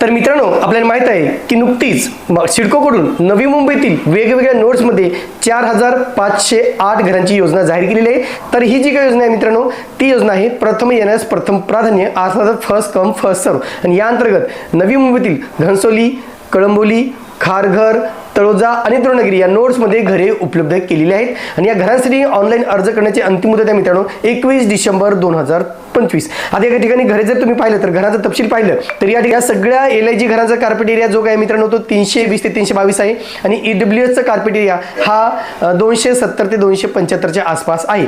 तर मित्रांनो आपल्याला माहीत आहे की नुकतीच सिडकोकडून नवी मुंबईतील वेगवेगळ्या नोड्समध्ये चार हजार पाचशे आठ घरांची योजना जाहीर केलेली आहे. तर ही जी काही योजना आहे मित्रांनो ती योजना आहे प्रथम येण्यास प्रथम प्राधान्य अर्थात फर्स्ट कम फर्स्ट सर्व आणि या अंतर्गत नवी मुंबईतील घनसोली कळंबोली खारघर तळोजा आणि द्रोणगिरी या नोड्समध्ये घरे उपलब्ध केलेली आहेत. आणि या घरांसाठी ऑनलाईन अर्ज करण्याची अंतिम मुदत आहे मित्रांनो एकवीस डिसेंबर दोन हजार पंचवीस. आता एका ठिकाणी घरे जर तुम्ही पाहिलं तर घराचं तपशील पाहिलं तर या ठिकाणी सगळ्या एल आय जी घरांचा कार्पेट एरिया जो काय मित्रांनो तो तीनशे वीस ते तीनशे बावीस आहे. आणि ई एसचा कार्पेट एरिया हा दोनशे सत्तर ते दोनशे पंच्याहत्तरच्या आसपास आहे.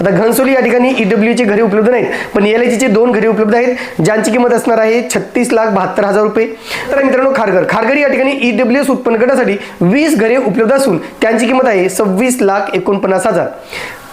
आता घनसोली या ठिकाणी ईडब्ल्यू ची घरे उपलब्ध नाहीत पण एल चे दोन घरे उपलब्ध आहेत ज्यांची किंमत असणार आहे छत्तीस लाख बहात्तर हजार रुपये. तर मित्रांनो खारघर. खारघर या ठिकाणी ईडब्ल्यू एस उत्पन्न गटासाठी वीस घरे उपलब्ध असून त्यांची किंमत आहे सव्वीस लाख एकोणपन्नास हजार.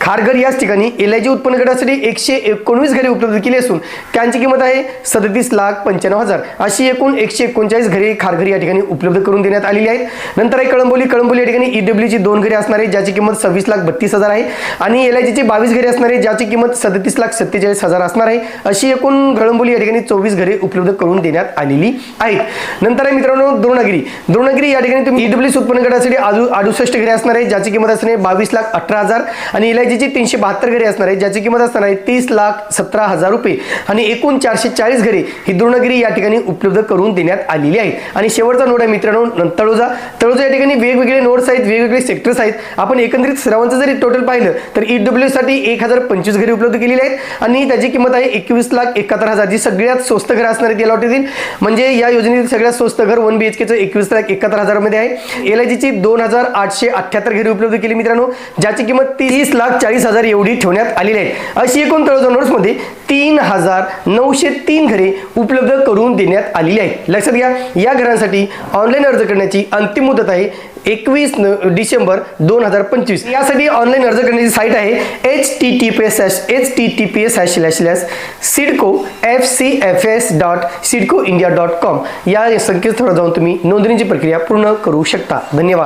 खारघर याच ठिकाणी एल आय जी उत्पन्न गटासाठी एकशे एकोणवीस घरे उपलब्ध केली असून त्यांची किंमत आहे सदतीस लाख पंच्याण्णव हजार. अशी एकूण एकशे एकोणचाळीस घरे खारघर या ठिकाणी उपलब्ध करून देण्यात आलेली आहेत. नंतर आहे कळंबोली. कळंबोली या ठिकाणी ईडब्ल्यूची दोन घरे असणार आहे ज्याची किंमत सव्वीस लाख बत्तीस हजार आहे. आणि एल बावीस घरे असणार आहे ज्याची किंमत सदतीस लाख सत्तेचाळीस हजार असणार आहे. अशी एकूण कळंबोली या ठिकाणी चोवीस घरे उपलब्ध करून देण्यात आलेली आहेत. नंतर आहे मित्रांनो द्रोणगिरी. द्रोणगिरी या ठिकाणी तुम्ही ईडब्ल्यूस उत्पन्न गटासाठी आजू अडुसष्ट घरे असणार आहे ज्याची किंमत असणार आहे बावीस लाख अठरा हजार. आणि एल म्हणजे आय ची तीनशे बहात्तर घरे असणार आहे ज्याची किंमत असणार आहे तीस लाख सतरा हजार रुपये आणि एकूण चारशे चाळीस घरे ही द्रोणगिरी या ठिकाणी उपलब्ध करून देण्यात आलेली आहे आणि शेवटचा नोड आहे मित्रांनो तळोजा. तळोजा या ठिकाणी वेगवेगळे नोड्स आहेत वेगवेगळे सेक्टर्स आहेत. आपण एकंदरीत सर्वांचं जरी टोटल पाहिलं तर ई डब्ल्यू साठी एक हजार पंचवीस घरे उपलब्ध केलेली आहेत. आणि त्याची किंमत आहे एकवीस लाख एकाहत्तर हजार जी सगळ्यात स्वस्त घरं असणार आहेत या लॉटीतील म्हणजे या योजनेतील सगळ्यात स्वस्त घर वन बी एच केचं एकवीस लाख एकाहत्तर हजारमध्ये आहे. एल आय ची दोन हजार आठशे अठ्ठ्याहत्तर घरे उपलब्ध केली मित्रांनो ज्याची किंमत तीस लाख चाळीस हजार एवढी ठेवण्यात आलेली आहे अशी एकूण तळोजा नोट्समध्ये तीन हजार नऊशे तीन घरे उपलब्ध करून देण्यात आलेली आहेत लक्षात घ्या या घरांसाठी ऑनलाईन अर्ज करण्याची अंतिम मुदत आहे एकवीस डिसेंबर दोन हजार पंचवीस यासाठी ऑनलाईन अर्ज करण्याची साईट आहे H T T P S H T T P S slash slash CIDCO F C F S dot CIDCO India dot com या संकेतस्थळावर जाऊन तुम्ही नोंदणीची प्रक्रिया पूर्ण करू शकता धन्यवाद